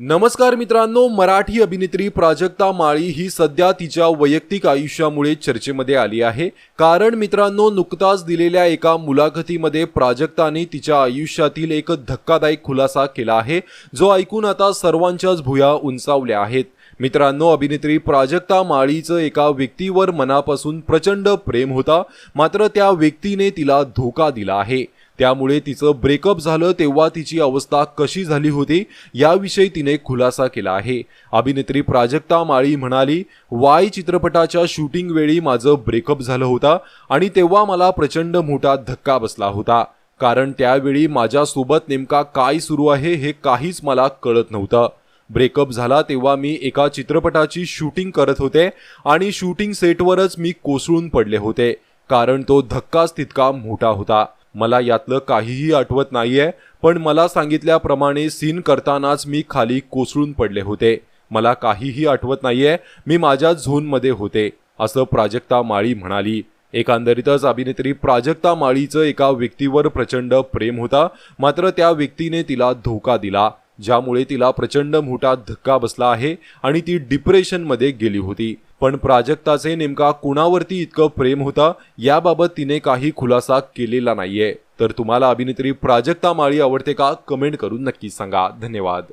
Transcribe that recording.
नमस्कार मित्रांनो मराठी अभिनेत्री प्राजक्ता माळी ही सध्या तिच्या वैयक्तिक आयुष्यामुळे चर्चेमध्ये आली आहे. कारण मित्रांनो नुकताच दिलेल्या एका मुलाखतीमध्ये प्राजक्ताने तिच्या आयुष्यातील एक धक्कादायक खुलासा केला आहे जो ऐकून आता सर्वांच्याच भुया उंचावल्या आहेत. मित्रांनो अभिनेत्री प्राजक्ता माळीचं एका व्यक्तीवर मनापासून प्रचंड प्रेम होता मात्र त्या व्यक्तीने तिला धोका दिला आहे. त्यामुळे तिचं ब्रेकअप झालं तेव्हा तिची अवस्था कशी झाली होती याविषयी तिने खुलासा केला आहे. अभिनेत्री प्राजक्ता माळी म्हणाली वाय चित्रपटाच्या शूटिंग वेळी माझं ब्रेकअप झालं होतं आणि तेव्हा मला प्रचंड मोठा धक्का बसला होता. कारण त्यावेळी माझ्यासोबत नेमका काय सुरू आहे हे काहीच मला कळत नव्हतं. ब्रेकअप झाला तेव्हा मी एका चित्रपटाची शूटिंग करत होते आणि शूटिंग सेटवरच मी कोसळून पडले होते. कारण तो धक्काच तितका मोठा होता. मला यातलं काहीही आठवत नाहीये पण मला सांगितल्याप्रमाणे सीन करतानाच मी खाली कोसळून पडले होते. मला काहीही आठवत नाहीये मी माझ्या झोनमध्ये होते असं प्राजक्ता माळी म्हणाली. एकंदरीतच अभिनेत्री प्राजक्ता माळीचं एका व्यक्तीवर प्रचंड प्रेम होता मात्र त्या व्यक्तीने तिला धोका दिला ज्यामुळे तिला प्रचंड मोठा धक्का बसला आहे आणि ती डिप्रेशनमध्ये गेली होती. पण प्राजक्ताचे नेमका कुणावरती इतकं प्रेम होतं याबाबत तिने काही खुलासा केलेला नाहीये. तर तुम्हाला अभिनेत्री प्राजक्ता माळी आवडते का? कमेंट करून नक्की सांगा. धन्यवाद.